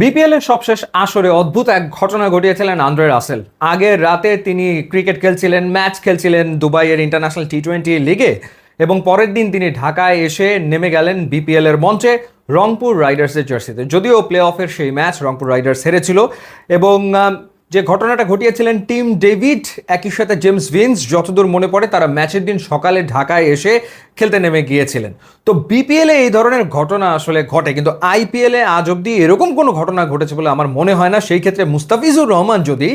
BPL এর সবশেষ আসরে অদ্ভুত এক ঘটনা ঘটিয়েছিলেন আন্দ্রে রাসেল। আগের রাতে তিনি ক্রিকেট খেলছিলেন, ম্যাচ খেলছিলেন দুবাইয়ের ইন্টারন্যাশনাল টি টোয়েন্টি লিগে এবং পরের দিন তিনি ঢাকায় এসে নেমে গেলেন বিপিএল এর মঞ্চে রংপুর রাইডার্সের জার্সিতে। যদিও প্লে অফের সেই ম্যাচ রংপুর রাইডার্স হেরেছিল এবং যে ঘটনাটা ঘটিয়েছিলেন টিম ডেভিড, একই সাথে জেমস ভিন্স, যতদূর মনে পড়ে তারা ম্যাচের দিন সকালে ঢাকায় এসে খেলতে নেমে গিয়েছিলেন। তো বিপিএলে এই ধরনের ঘটনা আসলে ঘটে, কিন্তু আইপিএলে আজ অবধি এরকম কোনো ঘটনা ঘটেছে বলে আমার মনে হয় না। সেই ক্ষেত্রে মুস্তাফিজুর রহমান যদি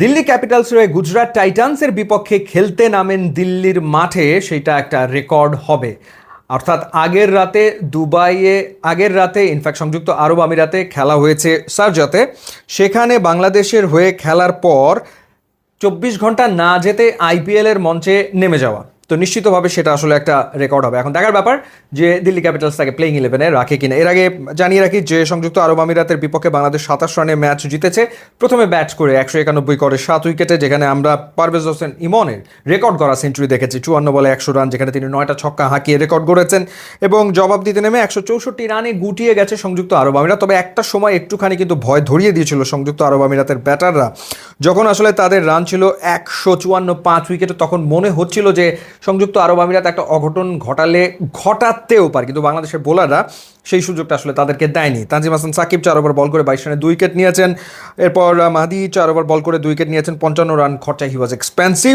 দিল্লি ক্যাপিটালস হয়ে গুজরাট টাইটান্সের বিপক্ষে খেলতে নামেন দিল্লির মাঠে, সেটা একটা রেকর্ড হবে। অর্থাৎ আগের রাতে দুবাইয়ে, আগের রাতে ইনফ্যাক্ট সংযুক্ত আরব আমিরাতে খেলা হয়েছে সারজাতে। সেখানে বাংলাদেশের হয়ে খেলার পর চব্বিশ ঘণ্টা না যেতে আইপিএলের মঞ্চে নেমে যাওয়া। তো নিশ্চিতভাবে সেটা আসলে একটা রেকর্ড হবে। এখন দেখার ব্যাপার যে দিল্লি ক্যাপিটালস তাকে প্লেইং ইলেভেনে রাখে কিনা। এর আগে জানিয়ে রাখি যে সংযুক্ত আরব আমিরাতের বিপক্ষে বাংলাদেশ সাতাশ রানে ম্যাচ জিতেছে। প্রথমে ব্যাট করে একশো একানব্বই করে সাত উইকেটে যেখানে আমরা পারভেজ হোসেন ইমনের রেকর্ড করা সেঞ্চুরি দেখেছি। চুয়ান্ন বলে একশো রান যেখানে তিনি নয়টা ছক্কা হাঁকিয়ে রেকর্ড করেছেন এবং জবাব দিতে নেমে একশো চৌষট্টি রানে গুটিয়ে গেছে সংযুক্ত আরব আমিরাত। তবে একটা সময় একটুখানি কিন্তু ভয় ধরিয়ে দিয়েছিল সংযুক্ত আরব আমিরাতের ব্যাটাররা যখন আসলে তাদের রান ছিল একশো চুয়ান্ন পাঁচ উইকেটে, তখন মনে হচ্ছিল যে সংযুক্ত আরব আমিরাত একটা অঘটন ঘটালে, ঘটাতেও পারে। কিন্তু বাংলাদেশের বোলাররা সেই সুযোগটা আসলে তাদেরকে দেয়নি। তানজিম হাসান সাকিব চার ওভার বল করে বাইশ রানে দুই উইকেট নিয়েছেন। এরপর মাহদি চার ওভার বল করে দুই উইকেট নিয়েছেন। পঞ্চান্ন রান খরচায় he was expensive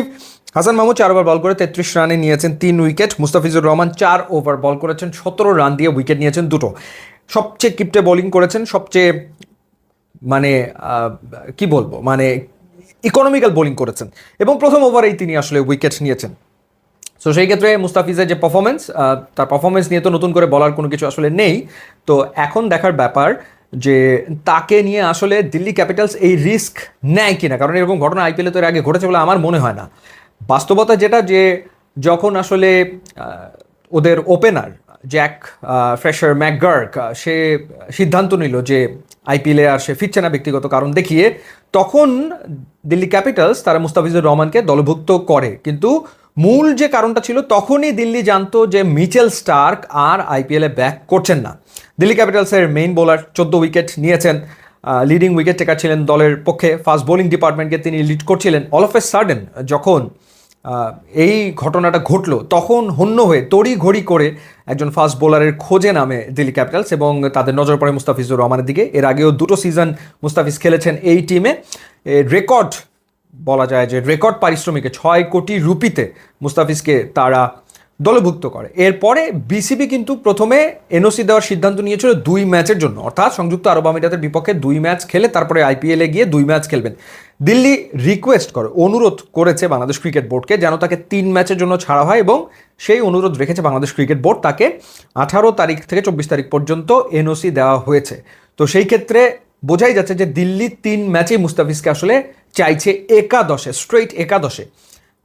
Hasan Mahmud চার ওভার বল করে তেত্রিশ রানে নিয়েছেন তিন উইকেট। মুস্তাফিজুর রহমান চার ওভার বল করেছেন, সতেরো রান দিয়ে উইকেট নিয়েছেন দুটো। সবচেয়ে কিপটে বোলিং করেছেন, সবচেয়ে মানে কি বলব? মানে ইকোনমিক্যাল বোলিং করেছেন। এবং প্রথম ওভারেই তিনি আসলে উইকেট নিয়েছেন। সো সেই ক্ষেত্রে মুস্তাফিজের যে পারফরমেন্স তার পারফরমেন্স নিয়ে তো নতুন করে বলার কোনো কিছু আসলে নেই। তো এখন দেখার ব্যাপার যে তাকে নিয়ে আসলে দিল্লি ক্যাপিটালস এই রিস্ক নেয় কিনা? কারণ এরকম ঘটনা আইপিএলে তো এর আগে ঘটেছে বলে আমার মনে হয় না। বাস্তবতা যেটা যে যখন আসলে ওদের ওপেনার জ্যাক ফ্রেশার ম্যাকগার্ক সে সিদ্ধান্ত নিল যে আইপিএলে আর সে ফিরছে না ব্যক্তিগত কারণ দেখিয়ে। তখন দিল্লি ক্যাপিটালস তারা মুস্তাফিজুর রহমানকে দলভুক্ত করে। কিন্তু মূল যে কারণটা ছিল, তখনই দিল্লি জানতো যে মিচেল স্টার্ক আর আইপিএলে ব্যাক করছেন না। দিল্লি ক্যাপিটালসের মেইন বোলার চোদ্দ উইকেট নিয়েছেন। লিডিং উইকেট টেকার ছিলেন দলের পক্ষে। ফাস্ট বোলিং ডিপার্টমেন্টকে তিনি লিড করছিলেন। অল অফ এ সাডেন যখন এই ঘটনাটা ঘটলো। তখন হন্য হয়ে তড়ি ঘড়ি করে একজন ফাস্ট বোলারের খোঁজে নামে দিল্লি ক্যাপিটালস এবং তাদের নজর পড়ে মুস্তাফিজুর রহমানের দিকে। এর আগেও দুটো সিজন মুস্তাফিজ খেলেছেন এই টিমে রেকর্ড বলা যায় যে রেকর্ড পারিশ্রমিকে ছয় কোটি রুপিতে মুস্তাফিজকে তারা দলভুক্ত করে। এরপরে বিসিবি কিন্তু প্রথমে এনওসি দেওয়ার সিদ্ধান্ত নিয়েছিল দুই ম্যাচের জন্য। অর্থাৎ সংযুক্ত আরব আমিরাতের বিপক্ষে দুই ম্যাচ খেলে তারপরে আইপিএলে গিয়ে দুই ম্যাচ খেলবেন। দিল্লি রিকোয়েস্ট করে, অনুরোধ করেছে বাংলাদেশ ক্রিকেট বোর্ডকে যেন তাকে তিন ম্যাচের জন্য ছাড়া হয় এবং সেই অনুরোধ রেখেছে বাংলাদেশ ক্রিকেট বোর্ড। তাকে আঠারো তারিখ থেকে চব্বিশ তারিখ পর্যন্ত এনওসি দেওয়া হয়েছে। তো সেই ক্ষেত্রে বোঝাই যাচ্ছে যে দিল্লি তিন ম্যাচেই মুস্তাফিজকে আসলে চাইছে একাদশে স্ট্রেইট একাদশে।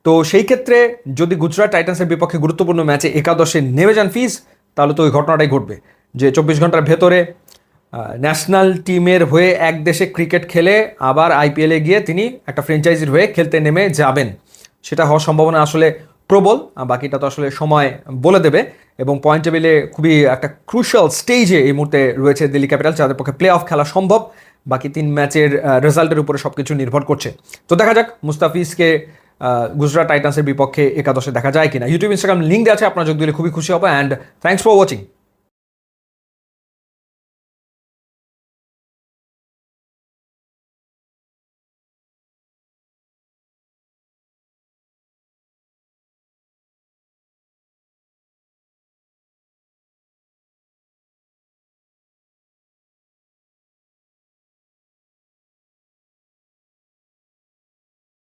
তো সেই ক্ষেত্রে যদি গুজরাট টাইটান্সের বিপক্ষে গুরুত্বপূর্ণ ম্যাচে একাদশে নেমে যান ফিজ, তাহলে তো ওই ঘটনাটাই ঘটবে। যে চব্বিশ ঘণ্টার ভেতরে ন্যাশনাল টিমের হয়ে এক দেশে ক্রিকেট খেলে আবার আইপিএলে গিয়ে তিনি একটা ফ্র্যাঞ্চাইজির হয়ে খেলতে নেমে যাবেন। সেটা হওয়ার সম্ভাবনা আসলে প্রবল বাকিটা তো আসলে সময় বলে দেবে। এবং পয়েন্ট টেবিলে খুবই একটা ক্রুশাল স্টেজে এই মুহূর্তে রয়েছে দিল্লি ক্যাপিটাল যাদের পক্ষে প্লে অফ খেলা সম্ভব। বাকি তিন ম্যাচের রেজাল্টের উপরে সব কিছু নির্ভর করছে। তো দেখা যাক, মুস্তাফিজকে গুজরাট টাইটান্সের বিপক্ষে একাদশে দেখা যায় কিনা। ইউটিউব ইনস্টাগ্রাম লিঙ্ক দেওয়া আছে, আপনার যোগ দিলে খুবই খুশি হবে অ্যান্ড থ্যাংকস ফর ওয়াচিং